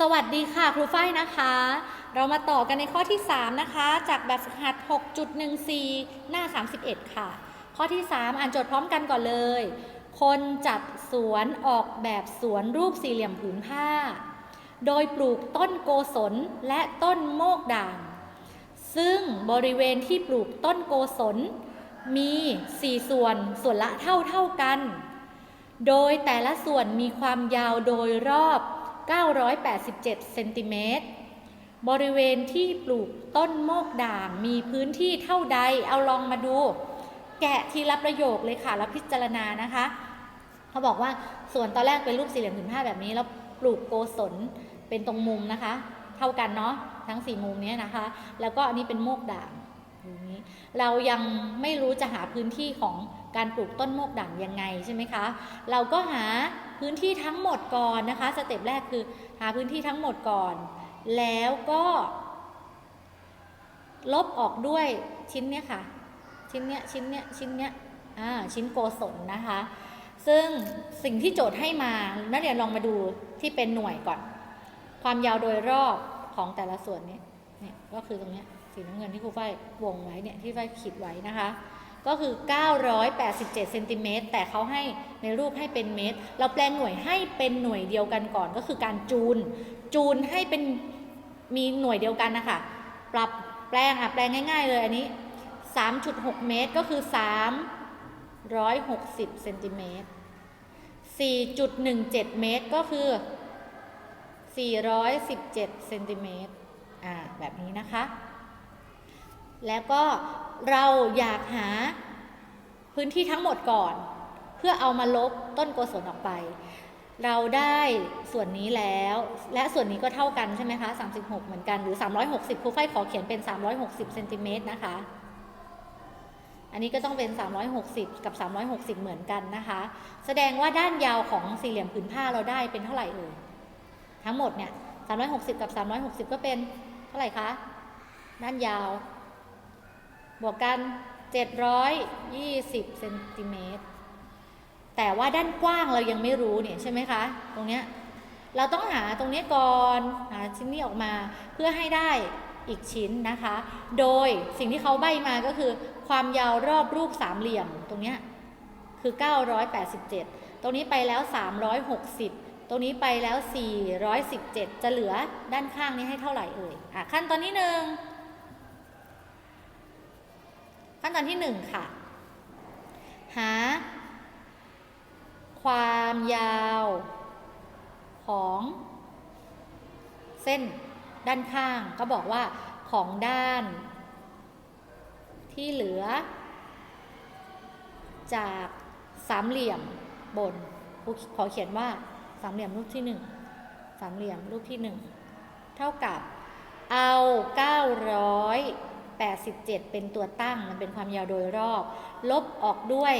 สวัสดีค่ะครูฝ้ายนะคะ เรามาต่อกันในข้อที่ 3 นะคะ จากแบบฝึกหัด 6.14 หน้า 31 ค่ะ ข้อที่ 3 อ่านโจทย์พร้อมกันก่อนเลย คนจัดสวนออกแบบสวนรูปสี่เหลี่ยมผืนผ้า โดยปลูกต้นโกศลและต้นโมกด่าง ซึ่งบริเวณที่ปลูกต้นโกศลมี 4 ส่วนส่วนละเท่าเท่ากัน โดยแต่ละส่วนมีความยาวโดยรอบ 987เซนติเมตรบริเวณที่ปลูกต้นโมกด่างมีพื้นที่เท่าใดเอาลองมาดู แกะทีละประโยคเลยค่ะ แล้วพิจารณานะคะ เขาบอกว่าส่วนตอนแรกเป็นรูปสี่เหลี่ยมผืนผ้าแบบนี้ แล้วปลูกโกศลเป็นตรงมุมนะคะ เท่ากันเนาะทั้งสี่มุมนี้นะคะ แล้วก็อันนี้เป็นโมกด่างอย่างนี้เรายังไม่รู้จะหาพื้นที่ของการปลูกต้นโมกด่างยังไงใช่ไหมคะ เราก็หา พื้นที่ทั้งหมดก่อนนะคะ สเต็ปแรกคือหาพื้นที่ทั้งหมดก่อน แล้วก็ ลบออกด้วยชิ้นเนี้ยค่ะ ชิ้นเนี้ยชิ้นเนี้ยชิ้นเนี้ยอ่าชิ้นโกศลนะคะ ซึ่งสิ่งที่โจทย์ให้มานักเรียนลองมาดูที่เป็นหน่วยก่อน ความยาวโดยรอบของแต่ละส่วนนี่ยเนี่ยก็คือตรงเนี้ยสีน้ำเงินที่ครูฝ้ายวงไว้เนี่ยที่ฝ้ายขีดไว้นะคะ ก็คือ 987เซนติเมตรแต่เขาให้ในรูปให้เป็นเมตร เราแปลงหน่วยให้เป็นหน่วยเดียวกันก่อนก็คือการจูน จูนให้เป็นมีหน่วยเดียวกันนะคะปรับแปลงอะแปลงง่าย ๆ เลยอันนี้ 3.6 เมตรก็คือ 360เซนติเมตร4.17 เมตรก็คือ 417เซนติเมตรอ่าแบบนี้นะคะ แล้วก็ เราอยากหาพื้นที่ทั้งหมดก่อน เพื่อเอามาลบต้นโกศลออกไป เราได้ส่วนนี้แล้ว และส่วนนี้ก็เท่ากันใช่ไหมคะ36 เหมือนกันหรือ 360ครูฝ้ายขอเขียนเป็น 360เซนติเมตรนะคะ อันนี้ก็ต้องเป็น 360 กับ 360 เหมือนกันนะคะ แสดงว่าด้านยาวของสี่เหลี่ยมผืนผ้าเราได้เป็นเท่าไหร่เอ่ยทั้งหมดเนี่ย360 กับ 360 ก็เป็นเท่าไหร่คะด้านยาว บวกกัน 720เซนติเมตรแต่ว่าด้านกว้างเรายังไม่รู้เนี่ยใช่ไหมคะ ตรงเนี้ยเราต้องหาตรงนี้ก่อนหาชิ้นนี้ออกมาเพื่อให้ได้อีกชิ้นนะคะ โดยสิ่งที่เขาใบมาก็คือ ความยาวรอบรูปสามเหลี่ยมตรงเนี้ยคือ 987 ตรงนี้ไปแล้ว 360 ตรงนี้ไปแล้ว 417 จะเหลือด้านข้างนี้ให้เท่าไหร่เอ่ยอะขั้นตอนที่หนึ่ง ขั้นตอนที่หนึ่งค่ะ หา ความยาวของเส้นด้านข้าง ก็บอกว่าของด้าน ที่เหลือ จากสามเหลี่ยมบนขอเขียนว่าสามเหลี่ยมรูปที่หนึ่งสามเหลี่ยมรูปที่หนึ่งเท่ากับเอา 87 เป็นตัวตั้งมันเป็นความยาวโดยรอบ ลบออกด้วย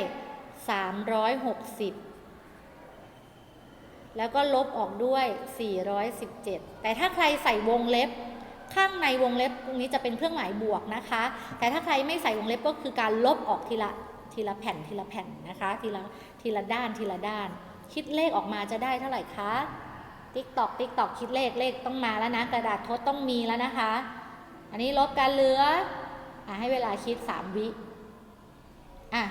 360 แล้วก็ลบออกด้วย 417 แต่ถ้าใครใส่วงเล็บข้างในวงเล็บตรงนี้จะเป็นเครื่องหมายบวกนะคะ แต่ถ้าใครไม่ใส่วงเล็บก็คือการลบออกทีละทีละแผ่นทีละแผ่นนะคะทีละทีละด้านทีละด้าน คิดเลขออกมาจะได้เท่าไหร่คะติ๊กตอกติ๊กตอกคิดเลขเลขต้องมาแล้วนะ กระดาษทดต้องมีแล้วนะคะ อันนี้ลบกันเหลืออะให้เวลาคิด3วิอะ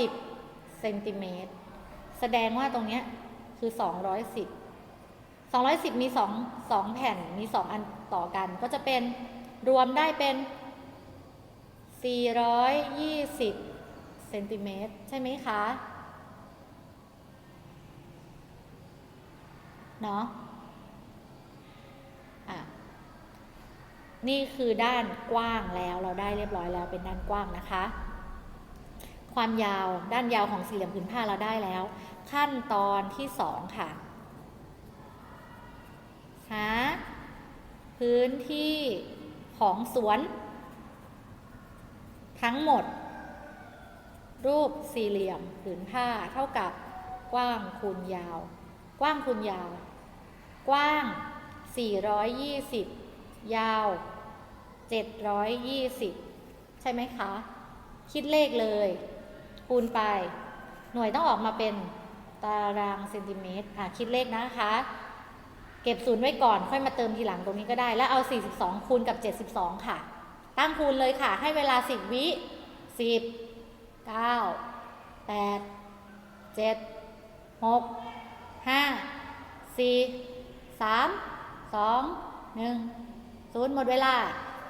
210เซนติเมตรแสดงว่าตรงเนี้ยคือ210 210มี2 2แผ่นมี2อันต่อกัน ก็จะเป็นรวมได้เป็น420เซนติเมตรใช่ไหมคะ เนาะ นี่คือด้านกว้างแล้วเราได้เรียบร้อยแล้วเป็นด้านกว้างนะคะ ความยาวด้านยาวของสี่เหลี่ยมผืนผ้าเราได้แล้ว ขั้นตอนที่สองค่ะหาพื้นที่ของสวน ทั้งหมด รูปสี่เหลี่ยมผืนผ้าเท่ากับกว้างคูณยาว กว้างคูณยาว กว้าง 420 ยาว 720 ใช่ไหมคะ คิดเลขเลย คูณไป หน่วยต้องออกมาเป็นตารางเซนติเมตรอะคิดเลขนะคะ เก็บศูนย์ไว้ก่อน ค่อยมาเติมทีหลังตรงนี้ก็ได้ แล้วเอา 42 คูณกับ 72 ค่ะ ตั้งคูณเลยค่ะ ให้เวลา 10 วิ 10 9 8 7 6 5 4 3 2 1 0 หมดเวลา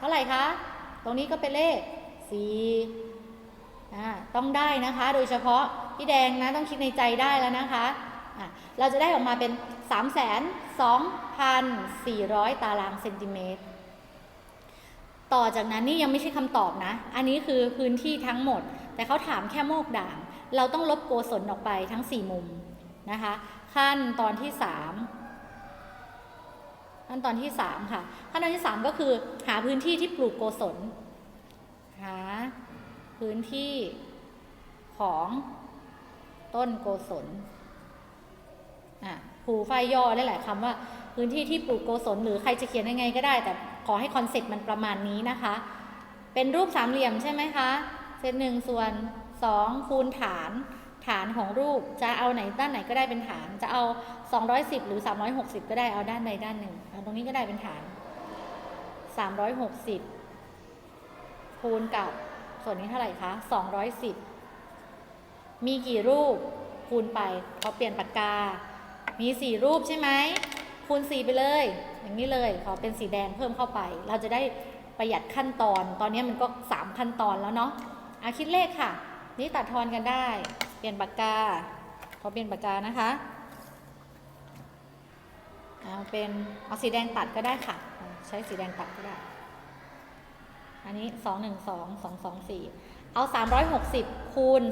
เท่าไหร่คะ ตรงนี้ก็เป็นเลข4อ่าต้องได้นะคะ โดยเฉพาะพี่แดงนะต้องคิดในใจได้แล้วนะคะอะเราจะได้ออกมาเป็น 3 2 4 0 0 ตารางเซนติเมตร ต่อจากนั้นนี่ยังไม่ใช่คำตอบนะ อันนี้คือพื้นที่ทั้งหมด แต่เขาถามแค่โมกด่าง เราต้องลบโกศลออกไปทั้ง 4 มุมนะคะ ขั้นตอนที่ 3 ขั้นตอนที่ 3 ค่ะ ขั้นตอนที่ 3 ก็คือหาพื้นที่ที่ปลูกโกศลหาพื้นที่ของต้นโกศลอะครูฝ้ายย่อได้หลายคำว่า พื้นที่ที่ปลูกโกศลหรือใครจะเขียนยังไงก็ได้ แต่ขอให้คอนเซ็ปต์มันประมาณนี้นะคะ เป็นรูปสามเหลี่ยมใช่ไหมคะ เศษหนึ่งส่วนสองคูณฐาน ฐานของรูปจะเอาไหนด้านไหนก็ได้เป็นฐาน จะเอา 210 หรือ 360 ก็ได้เอาด้านใดด้านหนึ่งเอาตรงนี้ก็ได้เป็นฐาน 360 คูณกับส่วนนี้เท่าไหร่คะ 210 มีกี่รูปคูณไปเขาเปลี่ยนปากกา มี 4 รูปใช่ไหมคูณ 4 ไปเลย อย่างนี้เลยขอเป็นสีแดงเพิ่มเข้าไป เราจะได้ประหยัดขั้นตอน ตอนนี้มันก็ 3 ขั้นตอนแล้วเนาะอาคิดเลขค่ะ นี่ตัดทอนกันได้ เปลี่ยนปากกาขอเปลี่ยนปากกานะคะเอาเป็นเอาสีแดงตัดก็ได้ค่ะ ใช้สีแดงตัดก็ได้ อันนี้2 1 2 2 2 4เอา360คูณ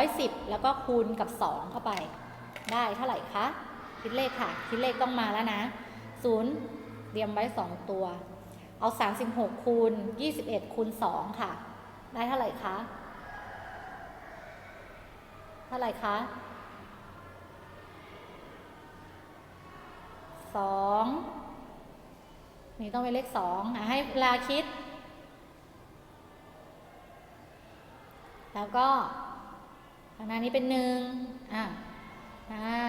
210แล้วก็คูณกับ2เข้าไป ได้เท่าไหร่คะคิดเลขค่ะ คิดเลขต้องมาแล้วนะ0เตรียมไว้2ตัว เอา36คูณ21คูณ2ค่ะ ได้เท่าไหร่คะ เท่าไหร่คะสองนี่ต้องเป็นเลขสองให้เวลาคิด แล้วก็ข้างหน้านี้เป็นหนึ่งอะห้า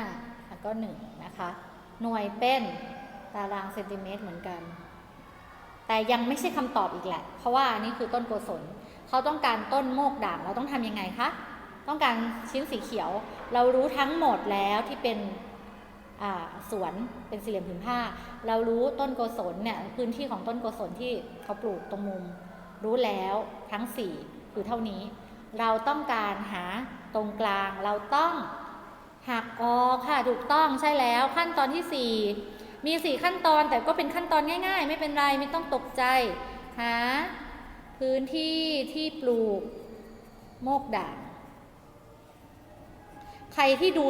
แล้วก็หนึ่งนะคะ หน่วยเป็นตารางเซนติเมตรเหมือนกัน แต่ยังไม่ใช่คำตอบอีกแหละ เพราะว่านนี้คือต้นโกศล เขาต้องการต้นโมกด่างเราต้องทำยังไงคะ ต้องการชิ้นสีเขียว เรารู้ทั้งหมดแล้วที่เป็นสวนเป็นสี่เหลี่ยมผืนผ้า เรารู้ต้นโกศลเนี่ยพื้นที่ของต้นโกศลที่เขาปลูกตรงมุม รู้แล้วทั้งสี่คือเท่านี้ เราต้องการหาตรงกลางเราต้องหักออกค่ะถูกต้องใช่แล้วขั้นตอนที่สี่มีสี่ขั้นตอนแต่ก็เป็นขั้นตอนง่าย ๆ ไม่เป็นไรไม่ต้องตกใจหาพื้นที่ที่ปลูกโมกด่าง ใครที่ดู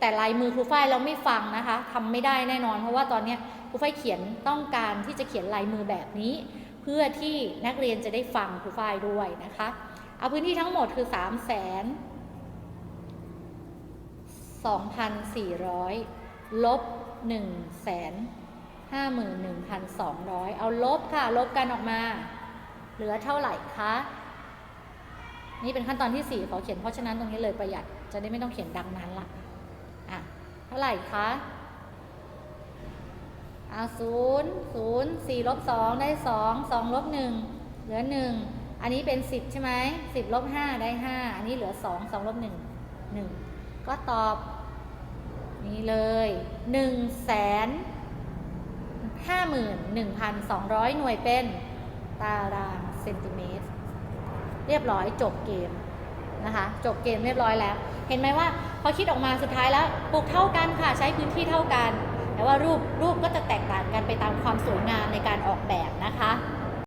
แต่ลายมือครูฝ้ายเราไม่ฟังนะคะทำไม่ได้แน่นอน เพราะว่าตอนนี้ครูฝ้ายเขียนต้องการที่จะเขียนลายมือแบบนี้ เพื่อที่นักเรียนจะได้ฟังครูฝ้ายด้วยนะคะ เอาพื้นที่ทั้งหมดคือ3 0 0 0 0 2,400 ลบ 1 5 1 200 เอาลบค่ะ ลบกันออกมา เหลือเท่าไหร่คะ นี่เป็นขั้นตอนที่ 4 ขอเขียนเพราะฉะนั้นตรงนี้เลยประหยัด จะได้ไม่ต้องเขียนดังนั้นละอะ เท่าไหร่คะอะศูนย์ศูนย์สี่ลบสองได้สองสองลบหนึ่งเหลือหนึ่งอันนี้เป็นสิบใช่ไหมสิบลบห้าได้ห้าอันนี้เหลือสองสองลบหนึ่งหนึ่งก็ตอบนี่เลยหนึ่งแสนห้าหมื่นหนึ่งพันสองร้อยหน่วยเป็นตารางเซนติเมตร เรียบร้อยจบเกมนะคะ จบเกมเรียบร้อยแล้ว เห็นไหมว่าพอคิดออกมาสุดท้ายแล้วปลูกเท่ากันค่ะใช้พื้นที่เท่ากัน แต่ว่ารูปรูปก็จะแตกต่างกันไปตามความสวยงามในการออกแบบนะคะ